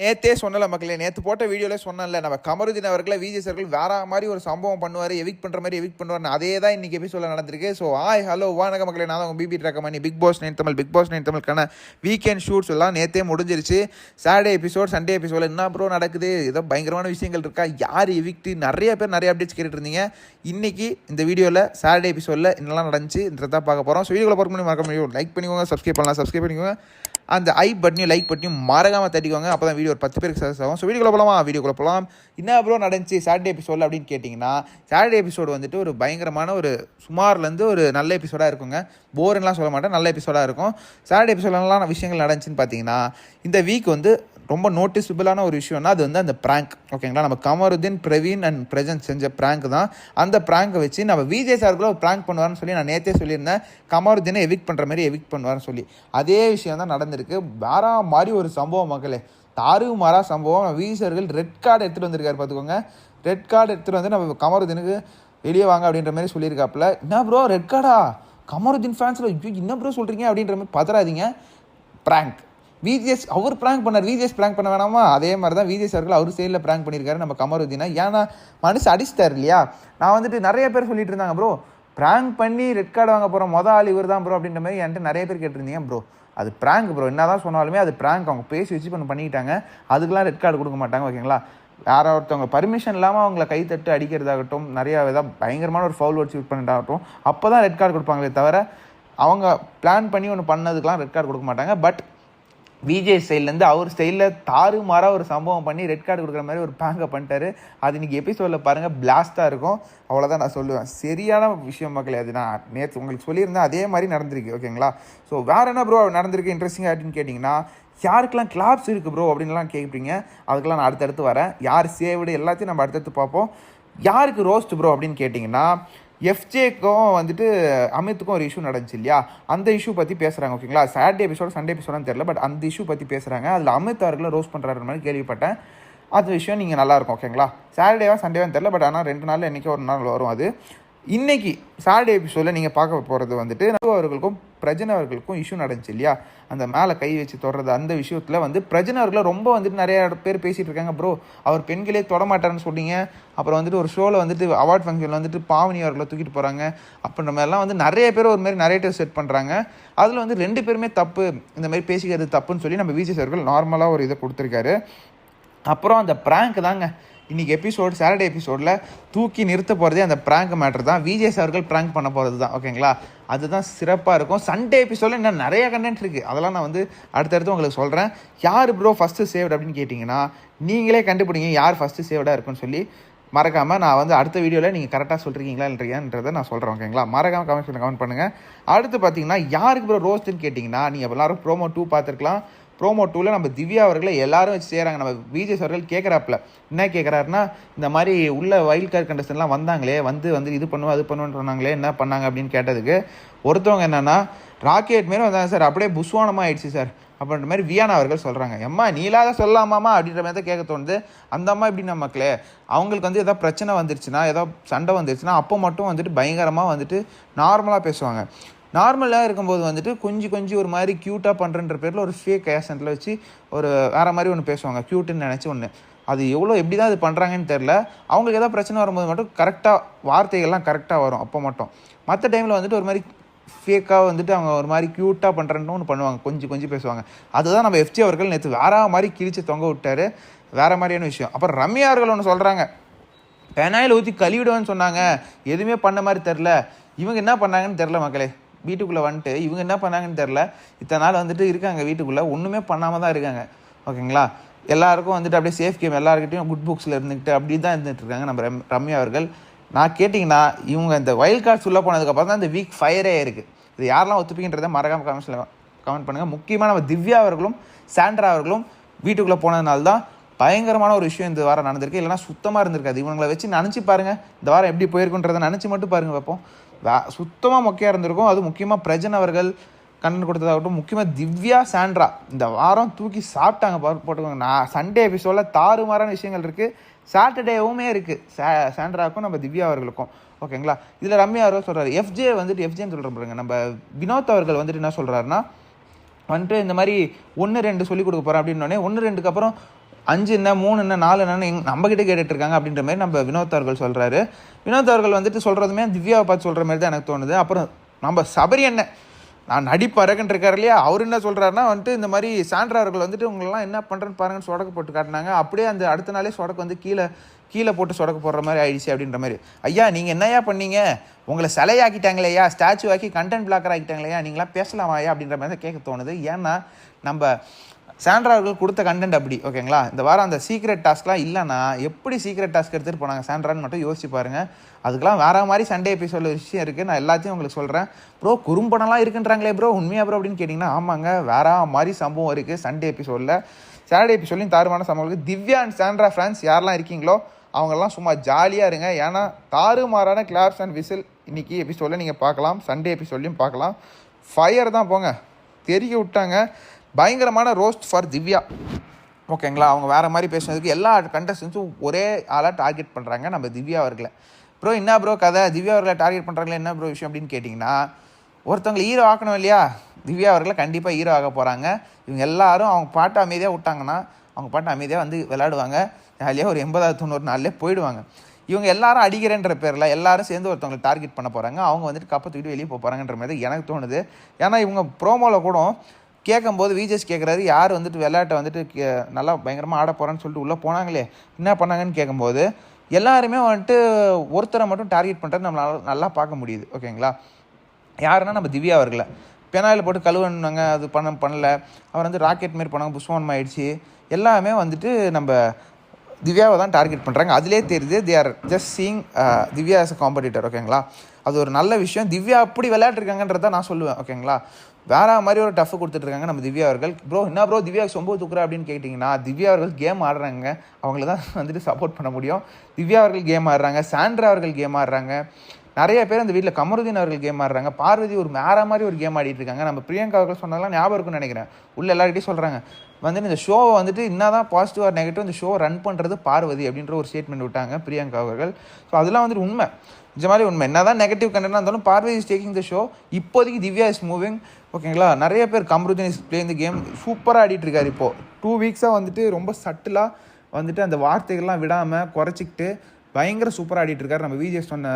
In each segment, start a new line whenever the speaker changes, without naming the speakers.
நேத்தே சொன்னல மக்களே நேற்று போட்ட வீடியோவில் சொன்னேன்ல நம்ம கமருதீன் அவர்களை விஜய் அவர்கள் வேற மாதிரி ஒரு சம்பவம் பண்ணுவார் எவிக் பண்ணுற மாதிரி எவிக் பண்ணுவார் அதே தான் இன்னைக்கு எபிசோட நடந்திருக்கு. ஸோ ஆய் ஹலோ வானக மக்களே நான் தான் உங்கள் BB track Bigg Boss nine Tamil Bigg Boss nine தமிழுக்கான weekend shoots எல்லாம் நேற்றே முடிஞ்சிருச்சு. சாட்டர்டே எபிசோட் சண்டே எபிசோட என்ன ப்ரோ நடக்குது? ஏதோ பயங்கரமான விஷயங்கள் இருக்கா? யார் எவிக்ட் நிறைய பேர் நிறைய அப்டேட்ஸ் கேட்டுட்டு இருந்தீங்க இன்னைக்கு இந்த வீடியோவில் சாட்டர்டே எபிசோடில் என்னெல்லாம் நடந்துச்சு தான் பார்க்க போகிறோம் ஸோ வீடியோவில் பார்க்க முடியும் மறக்க முடியும் லைக் பண்ணிக்கோங்க சப்ஸ்கிரைப் பண்ணலாம் சப்ஸ்கிரைப் பண்ணிக்கோங்க. அந்த ஐ பட்டனையும் லைக் பட்டனையும் மறக்காமல் தட்டிக்கோங்க. அப்போ தான் வீடியோ ஒரு பத்து பேருக்கு சக்ஸஸ் ஆகும். ஸோ வீடியோக்குள்ள போகலாமா வீடியோக்குள்ள போகலாம் என்ன ப்ரோ நடந்துச்சு? சாட்டர்டே எபிசோடில் அப்படின்னு கேட்டிங்கன்னா சாட்டர்டே எபிசோடு வந்துட்டு ஒரு பயங்கரமான ஒரு சுமார்லேருந்து ஒரு நல்ல எபிசோடாக இருக்குங்க. போர்லாம் சொல்ல மாட்டேன். நல்ல எபிசோடாக இருக்கும். சாட்டர்டே எபிசோடெலாம் விஷயங்கள் நடந்துச்சுன்னு பார்த்தீங்கன்னா இந்த வீக் வந்து ரொம்ப நோட்டிஸபிளான ஒரு விஷயம்னா அது வந்து அந்த ப்ராங்க் ஓகேங்களா நம்ம கமருதீன் பிரவீன் அண்ட் பிரஜன் செஞ்ச ப்ராங்க் தான். அந்த ப்ராங்கை வச்சு நம்ம விஜய் சாருக்குள்ள ஒரு ப்ராங்க் பண்ணுவார்னு சொல்லி நான் நேற்றே சொல்லியிருந்தேன். கமருதீனை எவிக் பண்ணுற மாதிரி எவிக் பண்ணுவார்னு சொல்லி. அதே விஷயம் தான் நடந்திருக்கு. வேற மாதிரி ஒரு சம்பவம் மக்களே. தாறு மாறா சம்பவம். விஜய் சார்கள் ரெட் கார்டு எடுத்துகிட்டு வந்திருக்காரு பார்த்துக்கோங்க. ரெட் கார்டு எடுத்துகிட்டு வந்து நம்ம கமருதீனுக்கு வெளியே வாங்க அப்படின்ற மாதிரி சொல்லியிருக்காப்புல. என்ன ப்ரோ ரெட் கார்டா கமருதீன் ஃபேன்ஸில் என்ன ப்ரோ சொல்கிறீங்க அப்படின்ற மாதிரி பதறாதீங்க. ப்ராங்க் விஜிஎஸ் அவர் ப்ராங்க் பண்ணார். விஜிஎஸ் ப்ராங்க் பண்ண வேணாமா? அதே மாதிரி தான் விஜிஎஸ் அவர்கள் அவர் சைடில் ப்ராங்க் பண்ணியிருக்காரு. நம்ம கமருதீனா. ஏன்னா மனுஷன் அடிச்சிட்டார் இல்லையா? நான் வந்துட்டு நிறைய பேர் சொல்லிட்டு இருந்தாங்க ப்ரோ ப்ராங்க் பண்ணி ரெட் கார்டு வாங்க போகிற மொதல் ஆள் இவர் தான் ப்ரோ அப்படின்ற மாதிரி என்கிட்ட நிறைய பேர் கேட்டிருந்தீங்க ப்ரோ அது ப்ராங்க் ப்ரோ என்ன தான் சொன்னாலுமே அது ப்ராங்க் அவங்க பேசி வச்சு பண்ண பண்ணிக்கிட்டாங்க. அதுக்கெலாம் ரெட் கார்டு கொடுக்க மாட்டாங்க ஓகேங்களா? யார ஒருத்தவங்க பர்மிஷன் இல்லாமல் அவங்கள கை தட்டு அடிக்கிறதாகட்டும் நிறையா ஏதாவது பயங்கரமான ஒரு ஃபவுல் வச்சு யூஸ் பண்ணிட்டாகட்டும் அப்போ தான் ரெட் கார்டு கொடுப்பாங்களே தவிர அவங்க பிளான் பண்ணி ஒன்று பண்ணதுக்கெலாம் ரெட் கார்டு கொடுக்க மாட்டாங்க. பட் விஜய் ஸ்டைல்லேருந்து அவர் ஸ்டைலில் தாறுமாறாக ஒரு சம்பவம் பண்ணி ரெட் கார்டு கொடுக்குற மாதிரி ஒரு பேங்கை பண்ணிட்டாரு. அது இன்னைக்கு எபிசோடில் பாருங்கள் பிளாஸ்ட்டாக இருக்கும். அவ்வளோதான் நான் சொல்லுவேன். சரியான விஷயம் மக்களே அது நான் நேற்று உங்களுக்கு சொல்லியிருந்தேன். அதே மாதிரி நடந்திருக்கு ஓகேங்களா? ஸோ வேறு என்ன ப்ரோ நடந்திருக்கு இன்ட்ரெஸ்டிங்காக அப்படின்னு கேட்டிங்கன்னா யாருக்கெல்லாம் கிளாப்ஸ் இருக்குது ப்ரோ அப்படின்லாம் கேட்குறீங்க அதுக்கெல்லாம் நான் அடுத்தடுத்து வரேன். யார் சேவ்டு எல்லாத்தையும் நம்ம அடுத்தடுத்து பார்ப்போம். யாருக்கு ரோஸ்ட் ப்ரோ அப்படின்னு கேட்டிங்கன்னா எஃப்ஜேக்கும் வந்துட்டு அமித்துக்கும் ஒரு இஷ்யூ நடந்துச்சு இல்லையா? அந்த இஷ்யூ பற்றி பேசுகிறாங்க ஓகேங்களா? சாட்டர்டே எபிசோட சண்டே எபிசோடான்னு தெரியல பட் அந்த இஷ்யூ பற்றி பேசுகிறாங்க அதில் அமித் அவர்களை ரோஸ் பண்ணுறாரு மாதிரி கேள்விப்பட்டேன். அது விஷயம் நீங்கள் நல்லாயிருக்கும் ஓகேங்களா? சாட்டர்டேவா சண்டேவான்னு தெரியல பட் ஆனால் ரெண்டு நாள் என்றைக்கோ ஒரு நாள் வரும் அது. இன்னைக்கு சாட்டர்டே எபிசோடில் நீங்கள் பார்க்க போகிறது வந்துட்டு நகு அவர்களுக்கும் பிரஜன் அவர்களுக்கும் இஷ்யூ நடந்துச்சு இல்லையா? அந்த மேலே கை வச்சு தொடர்றது அந்த விஷயத்தில் வந்து பிரஜன் அவர்களை ரொம்ப வந்துட்டு நிறைய பேர் பேசிகிட்டு இருக்காங்க ப்ரோ அவர் பெண்களே தொடமாட்டாருன்னு சொன்னீங்க அப்புறம் வந்துட்டு ஒரு ஷோவில் வந்துட்டு அவார்ட் ஃபங்க்ஷனில் வந்துட்டு பாவனி அவர்களை தூக்கிட்டு போகிறாங்க அப்படின்ற மாதிரிலாம் வந்து நிறைய பேர் ஒரு மாதிரி நரேட்டிவ் செட் பண்ணுறாங்க அதில் வந்து ரெண்டு பேருமே தப்பு. இந்த மாதிரி பேசிக்கிறது தப்புன்னு சொல்லி நம்ம விஜய் அவர்கள் நார்மலாக ஒரு இதை கொடுத்துருக்காரு. அப்புறம் அந்த ப்ராங்க் தாங்க. இன்றைக்கி எபிசோட் சாட்டர்டே எபிசோடில் தூக்கி நிறுத்த போகிறதே அந்த ப்ராங்க் மேட்டர் தான். விஜய் அவர்கள் ப்ராங்க் பண்ண போகிறது தான். ஓகேங்களா அதுதான் சிறப்பாக இருக்கும். சண்டே எபிசோடில் இன்னும் நிறைய கண்டென்ட் இருக்குது அதெல்லாம் நான் வந்து அடுத்தடுத்து உங்களுக்கு சொல்கிறேன் யார் ப்ரோ ஃபஸ்ட்டு சேவ்டு அப்படின்னு கேட்டிங்கன்னா நீங்களே கண்டுபிடிங்க யார் ஃபஸ்ட்டு சேவ்டாக இருக்குன்னு சொல்லி. மறக்காமல் நான் வந்து அடுத்த வீடியோவில் நீங்கள் கரெக்டாக சொல்கிறீங்களா இல்லையான்றதை நான் சொல்கிறேன் ஓகேங்களா மறக்காமல் கமெண்ட் பண்ணி கமெண்ட் பண்ணுங்கள் அடுத்து பார்த்தீங்கன்னா யாருக்கு ப்ரோ ரோஸ்ட்டுன்னு கேட்டிங்கன்னா நீங்கள் எல்லாரும் ப்ரோமோ டூ பார்த்துருக்கலாம். ப்ரோமோ டூவில் நம்ம திவ்யா அவர்களை எல்லாரும் வச்சு செய்கிறாங்க நம்ம விஜய் அவர்கள் கேட்குறாப்புல என்ன கேட்குறாருன்னா இந்த மாதிரி உள்ள வைல்ட் கார்டு கண்டஸ்டன்லாம் வந்தாங்களே வந்து வந்து இது பண்ணுவோம் அது பண்ணுவோன்னு சொன்னாங்களே என்ன பண்ணாங்க அப்படின்னு கேட்டதுக்கு ஒருத்தவங்க என்னென்னா ராக்கெட் மாரி வந்தாங்க சார் அப்படியே புஸ்வானமாக ஆயிடுச்சு சார் அப்படின்ற மாதிரி வியானா அவர்கள் சொல்கிறாங்க எம்மா நீலாக சொல்லலாமாமா அப்படின்ற மாதிரி தான் கேட்க தோணுது. அந்த அம்மா இப்படி நம்ம மக்களே? அவங்களுக்கு வந்து ஏதோ பிரச்சனை வந்துருச்சுன்னா ஏதோ சண்டை வந்துருச்சுன்னா அப்போ மட்டும் வந்துட்டு பயங்கரமாக வந்துட்டு நார்மலாக பேசுவாங்க. நார்மலாக இருக்கும்போது வந்துட்டு கொஞ்சம் கொஞ்சம் ஒரு மாதிரி க்யூட்டாக பண்ணுறன்ற பேரில் ஒரு ஃபேக் ஏசன்ட்டில் வச்சு ஒரு வேறு மாதிரி ஒன்று பேசுவாங்க. க்யூட்டுன்னு நினச்சி ஒன்று அது எவ்வளோ எப்படி தான் அது பண்ணுறாங்கன்னு தெரில அவங்களுக்கு ஏதாவது பிரச்சனை வரும்போது மட்டும் கரெக்டாக வார்த்தைகள்லாம் கரெக்டாக வரும். அப்போ மட்டும். மற்ற டைமில் வந்துட்டு ஒரு மாதிரி ஃபேக்காக வந்துட்டு அவங்க ஒரு மாதிரி க்யூட்டாக பண்ணுறேன்னு ஒன்று பண்ணுவாங்க. கொஞ்சம் கொஞ்சம் பேசுவாங்க. அதுதான் நம்ம எஃப்ஜி அவர்கள் நேற்று வேற மாதிரி கிழிச்சு தொங்க விட்டாரு. வேற மாதிரியான விஷயம். அப்புறம் ரம்யா அவர்கள் ஒன்று சொல்கிறாங்க பெனாயில் ஊற்றி கழுவிடுவேன்னு சொன்னாங்க. எதுவுமே பண்ண மாதிரி தெரில இவங்க என்ன பண்ணாங்கன்னு தெரில மக்களே. வீட்டுக்குள்ளே வந்துட்டு இவங்க என்ன பண்ணாங்கன்னு தெரில இத்தனை நாள் வந்துட்டு இருக்காங்க வீட்டுக்குள்ளே. ஒன்றுமே பண்ணாமல் தான் இருக்காங்க. ஓகேங்களா? எல்லாருக்கும் வந்துட்டு அப்படியே சேஃப் கேம் எல்லாருக்கிட்டையும் குட் புக்ஸில் இருந்துக்கிட்டு அப்படி தான் இருந்துகிட்ருக்காங்க நம்ம ரம் ரம்யா அவர்கள். நான் கேட்டிங்கன்னா இவங்க இந்த வைல்ட் கார்ட்ஸ் உள்ளே போனதுக்கப்புறம் தான் இந்த வீக் ஃபயரே இருக்குது இது யாரெல்லாம் ஒத்துப்பீங்கன்றதை மறக்காமல் கமெண்ட்ஸில் கமெண்ட் பண்ணுங்கள் முக்கியமாக நம்ம திவ்யா அவர்களும் சாண்ட்ரா அவர்களும் வீட்டுக்குள்ளே போனதுனால தான் பயங்கரமான ஒரு விஷயம் இந்த வாரம் நடந்திருக்கு. இல்லைனா சுத்தமாக இருந்திருக்காது. இவங்களை வச்சு நினச்சி பாருங்கள் இந்த வாரம் எப்படி போயிருக்குன்றதை நினச்சி மட்டும் பாருங்கள் வைப்போம் சுத்தமாக மொக்கையாக இருந்திருக்கும். அது முக்கியமாக பிரஜன் அவர்கள் கண்ணன் கொடுத்ததாகட்டும் முக்கியமாக திவ்யா சாண்ட்ரா. இந்த வாரம் தூக்கி சாப்பிட்டாங்க பா- போட்டுக்கோங்க. நான் சண்டே எபிசோடில் தாறுமாறான விஷயங்கள் இருக்குது சாட்டர்டேவுமே இருக்குது சா சாண்ட்ராவுக்கும் நம்ம திவ்யா அவர்களுக்கும். ஓகேங்களா? இதில் ரம்யா அவர்கள் சொல்கிறாரு எஃப்ஜே வந்துட்டு எஃப்ஜேன்னு சொல்கிற பாருங்க. நம்ம வினோத் அவர்கள் வந்துட்டு என்ன சொல்கிறாருன்னா வந்துட்டு இந்த மாதிரி ஒன்று ரெண்டு சொல்லி கொடுக்க போகிறேன் அப்படின்னோடனே ஒன்று ரெண்டுக்கு அப்புறம் அஞ்சு என்ன மூணு என்ன நாலு என்னன்னு எங் நம்மக்கிட்ட கேட்டுட்ருக்காங்க அப்படின்ற மாதிரி நம்ம வினோத் அவர்கள் சொல்கிறாரு வினோத் அவர்கள் வந்துட்டு சொல்கிறதுமே திவ்யாவை பார்த்து சொல்கிற மாதிரி தான் எனக்கு தோணுது. அப்புறம் நம்ம சபரி என்ன? நான் நடிப்பு அரகன் இருக்கார் இல்லையா? அவர் என்ன சொல்கிறாருன்னா வந்துட்டு இந்த மாதிரி சாண்ட்ரா அவர்கள் வந்துட்டு உங்களெல்லாம் என்ன பண்ணுறேன்னு பாருங்கன்னு சொடக்கு போட்டு காட்டினாங்க. அப்படியே அந்த அடுத்த நாளே சொடக்கு வந்து கீழே கீழே போட்டு சொடக்கு போடுற மாதிரி ஆயிடுச்சு அப்படின்ற மாதிரி. ஐயா நீங்கள் என்னையா பண்ணீங்க? உங்களை சிலையாக்கிட்டாங்களேயா ஸ்டாச்சு ஆக்கி கண்டென்ட் பிளாக்கர் ஆக்கிட்டாங்களேயா நீங்களாம் பேசலாமாயா அப்படின்ற மாதிரி தான் கேட்க தோணுது. ஏன்னா நம்ம சாண்ட்ரா அவர்கள் கொடுத்த கண்டென்ட் அப்படி ஓகேங்களா? இந்த வாரம் அந்த சீக்ரெட் டாஸ்க்லாம் இல்லைன்னா எப்படி சீக்ரெட் டாஸ்க் எடுத்துகிட்டு போனாங்க சாண்ட்ரான்னு மட்டும் யோசிச்சு பாருங்கள் அதுக்கெல்லாம் வேற மாதிரி சண்டே எபிசோட விஷயம் இருக்குது நான் எல்லாத்தையும் உங்களுக்கு சொல்கிறேன் ப்ரோ குறும்படம்லாம் இருக்குன்றாங்களே ப்ரோ உண்மையாக ப்ரோ அப்படின்னு கேட்டிங்கன்னா ஆமாங்க வேற மாதிரி சம்பவம் இருக்குது சண்டே எபிசோடில் சாட்டர்டே எபிசோட்லையும் தாறுமான சம்பவம் இருக்குது திவ்யா அண்ட் சாண்ட்ரா ஃப்ரான்ஸ் யாரெல்லாம் இருக்கீங்களோ அவங்கெல்லாம் சும்மா ஜாலியாக இருங்க. ஏன்னா தாறுமாறான கிளாப்ஸ் அண்ட் விசில் இன்னைக்கு எபிசோடில் நீங்கள் பார்க்கலாம். சண்டே எபிசோட்லையும் பார்க்கலாம். ஃபயர் தான் போங்க. தெரிய விட்டாங்க. பயங்கரமான ரோஸ்ட் ஃபார் திவ்யா. ஓகேங்களா அவங்க வேறு மாதிரி பேசுனதுக்கு எல்லா கண்டஸ்டன்ஸும் ஒரே ஆளாக டார்கெட் பண்ணுறாங்க நம்ம திவ்யா அவர்களை. ப்ரோ என்ன ப்ரோ கதை? திவ்யா அவர்களை டார்கெட் பண்ணுறாங்களே என்ன ப்ரோ விஷயம் அப்படின்னு கேட்டிங்கன்னா ஒருத்தவங்களை ஹீரோ ஆக்கணும் இல்லையா? திவ்யா அவர்களை கண்டிப்பாக ஹீரோ ஆக போகிறாங்க இவங்க எல்லாரும் அவங்க பாட்டு அமைதியாக விட்டாங்கன்னா அவங்க பாட்டு அமைதியாக வந்து விளையாடுவாங்க. ஜாலியாக ஒரு எண்பதாவது தொண்ணூறு நாள்லேயே போயிடுவாங்க. இவங்க எல்லாரும் அடிக்கிறேன்ற பேரில் எல்லாரும் சேர்ந்து ஒருத்தவங்களை டார்கெட் பண்ண போகிறாங்க அவங்க வந்துட்டு கப்பை தூக்கிட்டு வெளியே போக போகிறாங்கன்ற மாதிரி எனக்கு தோணுது. ஏன்னா இவங்க ப்ரோமோவில் கூட கேட்கும்போது விஜேஸ் கேட்குறாரு யார் வந்துட்டு விளையாட்டை வந்துட்டு கே- நல்லா பயங்கரமாக ஆட போகிறான்னு சொல்லிட்டு உள்ளே போனாங்களே என்ன பண்ணாங்கன்னு கேட்கும்போது எல்லாருமே வந்துட்டு ஒருத்தரை மட்டும் டார்கெட் பண்ணுறது நம்மளால் நல்லா பார்க்க முடியுது ஓகேங்களா? யாருன்னா நம்ம திவ்யா அவர்களை. பெனாயில் போட்டு கழுவுனாங்க அது பண்ண பண்ணல. அவர் வந்து ராக்கெட் மாரி பண்ணாங்க புஷ்வானம் ஆயிடுச்சு. எல்லாமே வந்துட்டு நம்ம திவ்யாவை தான் டார்கெட் பண்ணுறாங்க அதிலே தெரியுது they are just seeing Divya as a competitor ஓகேங்களா அது ஒரு நல்ல விஷயம். திவ்யா அப்படி விளையாட்டுருக்காங்கன்றத நான் சொல்லுவேன் ஓகேங்களா வேற மாதிரி ஒரு டஃப் கொடுத்துட்ருக்காங்க நம்ம திவ்யா அவர்கள். ப்ரோ என்ன ப்ரோ திவ்யா சொம்பு தூக்குற அப்படின்னு கேட்டிங்கன்னா திவ்யா அவர்கள் கேம் ஆடுறாங்க. அவங்கள தான் வந்துட்டு சப்போர்ட் பண்ண முடியும். திவ்யா அவர்கள் கேம் ஆடுறாங்க. சாண்ட்ரா அவர்கள் கேம் ஆடுறாங்க. நிறைய பேர் அந்த வீட்டில் கமருதீன் அவர்கள் கேம் ஆடுறாங்க. பார்வதி ஒரு மேற மாதிரி ஒரு கேம் ஆடிட்டு இருக்காங்க. நம்ம பிரியங்கா அவர்கள் சொன்னதெல்லாம் ஞாபகம் இருக்கும்னு நினைக்கிறேன். உள்ள எல்லார்கிட்டையும் சொல்கிறாங்க வந்துட்டு இந்த ஷோவை வந்துட்டு என்னதான் பாசிட்டிவ் ஆர் நெகட்டிவ் இந்த ஷோ ரன் பண்ணுறது பார்வதி அப்படின்ற ஒரு ஸ்டேட்மெண்ட் விட்டாங்க பிரியங்கா அவர்கள். ஸோ அதெல்லாம் வந்துட்டு உண்மை. இந்த மாதிரி உண்மை. என்னதான் நெகட்டிவ் கண்டென்ட் இருந்தாலும் Parvathy is taking the show இப்போதைக்கு திவ்யா இஸ் மூவிங் ஓகேங்களா நிறைய பேர் கமருதீன் இஸ் பிளே இந்த கேம் சூப்பராக ஆடிட்டு இருக்காரு இப்போது டூ வீக்ஸாக வந்துட்டு ரொம்ப சட்டிலாக வந்துட்டு அந்த வார்த்தைகள்லாம் விடாமல் குறைச்சிக்கிட்டு பயங்கர சூப்பராக ஆடிட்டு இருக்காரு. நம்ம விஜய் சொன்ன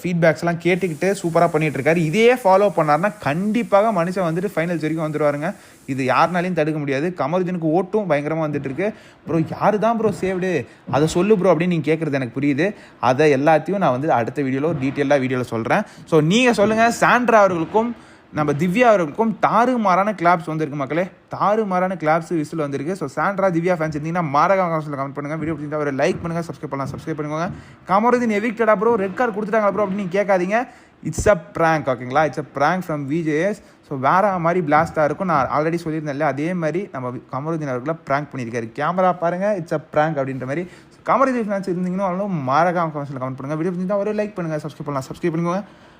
ஃபீட்பேக்ஸ்லாம் கேட்டுக்கிட்டு சூப்பராக பண்ணிட்டு இருக்காரு இதே ஃபாலோ பண்ணாருன்னா கண்டிப்பாக மனுஷன் வந்துட்டு ஃபைனல்ஸ் வரைக்கும் வந்துருவாருங்க. இது யாருனாலையும் தடுக்க முடியாது. கமருதனுக்கு ஓட்டும் பயங்கரமாக வந்துட்டு இருக்கு ப்ரோ யாரு தான் ப்ரோ சேவ்டு அதை சொல்லு ப்ரோ அப்படின்னு நீங்கள் கேட்குறது எனக்கு புரியுது. அதை எல்லாத்தையும் நான் வந்து அடுத்த வீடியோவில் டீட்டெயிலாக வீடியோவில் சொல்கிறேன் ஸோ நீங்கள் சொல்லுங்கள் சாண்ட்ரா அவர்களுக்கும் நம்ம திவ்யா அவர்களுக்கும் தாறுமாறான கிளாப்ஸ் வந்திருக்கு மக்களே. தாறுமாறான கிளாப்ஸ் விசில் வந்திருக்கு. ஸோ சாண்ட்ரா திவ்யா ஃபேன்ஸ் இருந்தீங்கன்னா மாரக கமெண்ட் பண்ணுங்க. வீடியோ பிடிச்சா ஒரு லைக் பண்ணுங்கள் சப்ஸ்கிரைப் பண்ணலாம். சப்ஸ்கிரைப் பண்ணுங்க கமருதீன் எவிக்டடா ப்ரோ ரெட் கார்டு கொடுத்துட்டாங்க ப்ரோ அப்படின்னு கேட்காதீங்க. இட்ஸ் அ ப்ராங்க் ஓகேங்களா it's a prank from VJS so வேற மாதிரி பிளாஸ்டாக இருக்கும். நான் ஆல்ரெடி சொல்லியிருந்தேன் இல்லையா அதே மாதிரி நம்ம கமருதீன் அவர்களை ப்ராங்க் பண்ணியிருக்காரு. கேமரா பாருங்க. இட்ஸ் அ ப்ராங்க் அப்படின்ற மாதிரி. கமருதீன் ஃபேன்ஸ் இருந்தீங்கன்னா மாரக கமெண்ட்ஸில் கமெண்ட் பண்ணுங்க. வீடியோ பிடிச்சிருந்தா ஒரு லைக் பண்ணுங்கள் சப்ஸ்கிரைப் பண்ணலாம். சப்ஸ்கிரைப் பண்ணுங்க